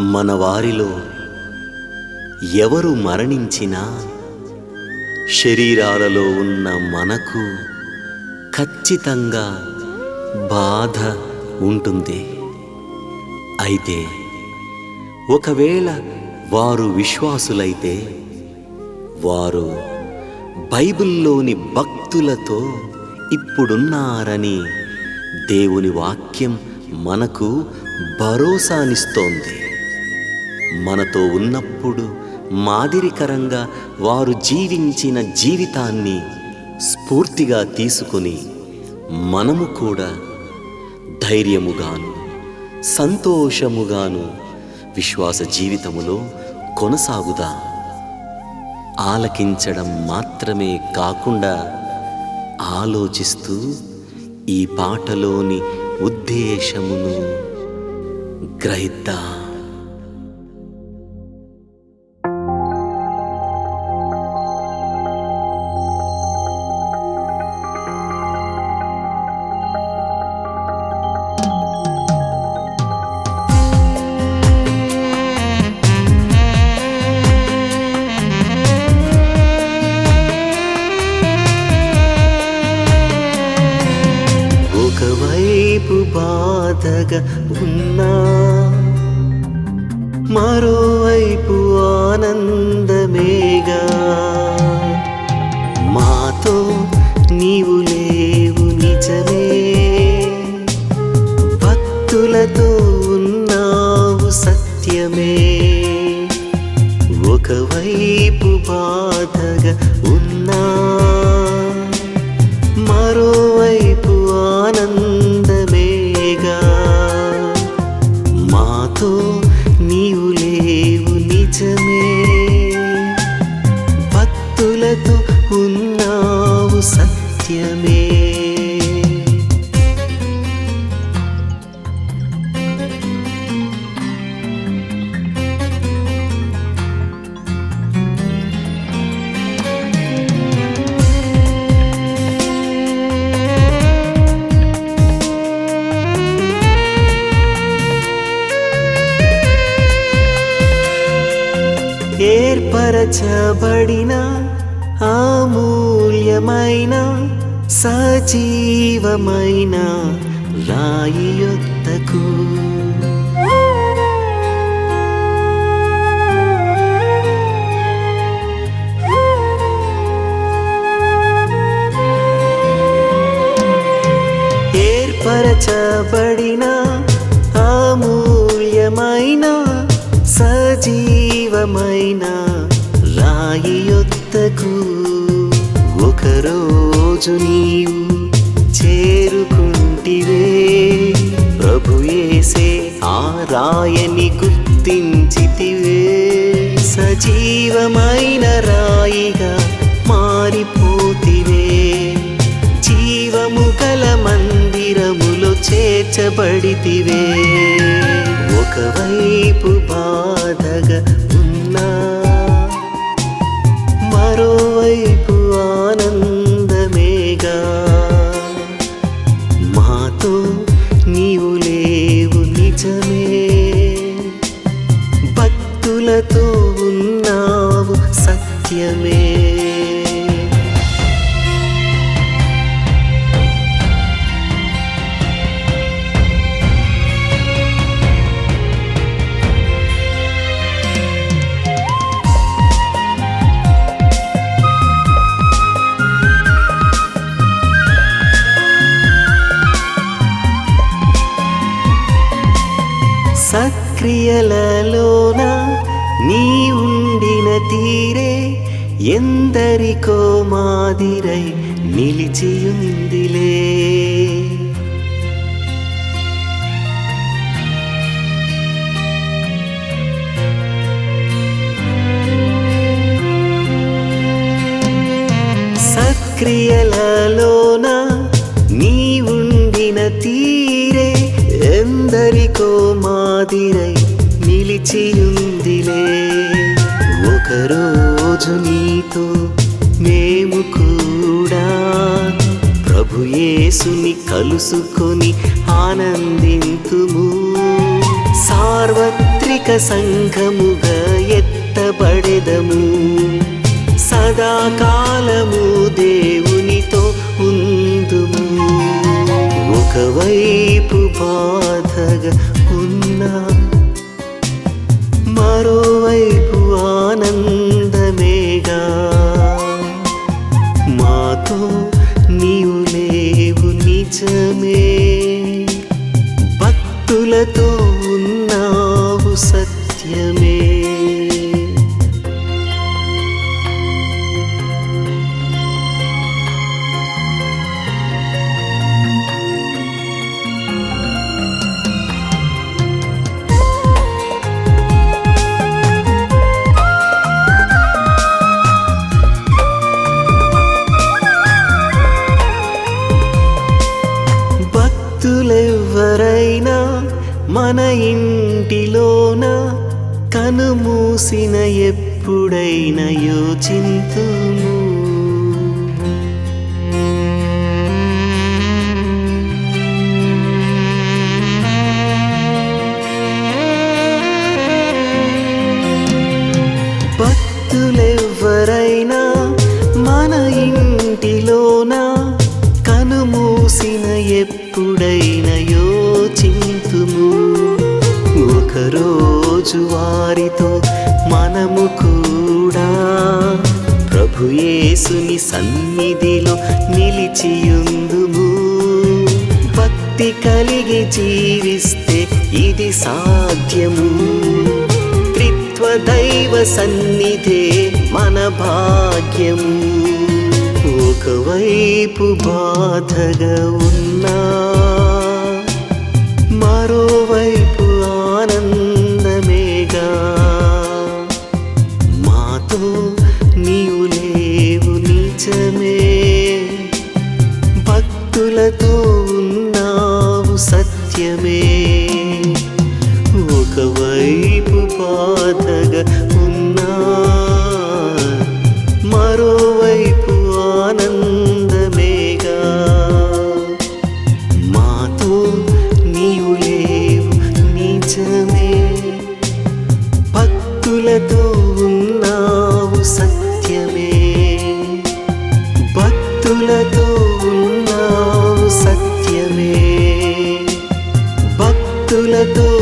మన వారిలో ఎవరు మరణించినా శరీరాలలో ఉన్న మనకు ఖచ్చితంగా బాధ ఉంటుంది. అయితే ఒకవేళ వారు విశ్వాసులైతే వారు బైబిల్లోని భక్తులతో ఇప్పుడున్నారని దేవుని వాక్యం మనకు భరోసానిస్తోంది. మనతో ఉన్నప్పుడు మాదిరికరంగా వారు జీవించిన జీవితాన్ని స్ఫూర్తిగా తీసుకుని మనము కూడా ధైర్యముగాను సంతోషముగాను విశ్వాస జీవితములో కొనసాగుదా? ఆలకించడం మాత్రమే కాకుండా ఆలోచిస్తూ ఈ పాటలోని ఉద్దేశమును గ్రహిద్దాం? ఒకవైపు బాధగా ఉన్నా. మరోవైపు ఆనందమేగా. మాతో నీవు లేవు నిజమే. భక్తులతో ఉన్నావు సత్యమే. ఒకవైపు బాధ నాతో నీవు లేవు నిజమే. భక్తులతో ఉన్నావు సత్యమే. ఏర్పరచబడిన అమూల్యమైన సజీవమైన రాయియొత్తకు ఏర్పరచబడిన అమూల్యమైన సజీవమైన రాయి యొత్తకు ఒకరోజు నీవు చేరుకుంటివే. ప్రభు యేసే ఆ రాయని గుర్తించితివే. సజీవమైన రాయిగా మారిపోతివే. జీవము గల మందిరములో చేర్చబడితివే. ఒకవైపు బాధగా రహస్యమే సక్రియలలోన నీ ఉండిన తీరే ఎందరికో మాదిరై నిలిచియుందిలే సక్రియలలోన నీ ఉండిన తీరే ఎందరికో మాదిరై నిలిచియుందిలే ఒకరోజు నీతో మేము కూడా ప్రభుయేసుని కలుసుకొని ఆనందింతుము. సార్వత్రిక సంఘముగా ఎత్తబడెదము. సదాకాలము దేవునితో ఉందుము. ఒకవైపు బాధగా ఉన్నా మరోవైపు మాతో నీవు లేవు నిజమే. భక్తులతో ఉన్నావు సత్ మన ఇంటిలోన కనుమూసిన ఎప్పుడైనా యోచింతుము. భక్తులెవ్వరైనా మన ఇంటిలోన కనుమూసిన ఎప్పుడైనా యో రోజువారితో మనము కూడా ప్రభుయేసుని సన్నిధిలో నిలిచియుందుము. భక్తి కలిగి జీవిస్తే ఇది సాధ్యము. త్రిత్వ దైవ సన్నిధే మన భాగ్యము. ఒకవైపు బాధగా ఉన్నా సత్యమే ఒకవైపు ఉన్నావు సత్యమే భక్తులతో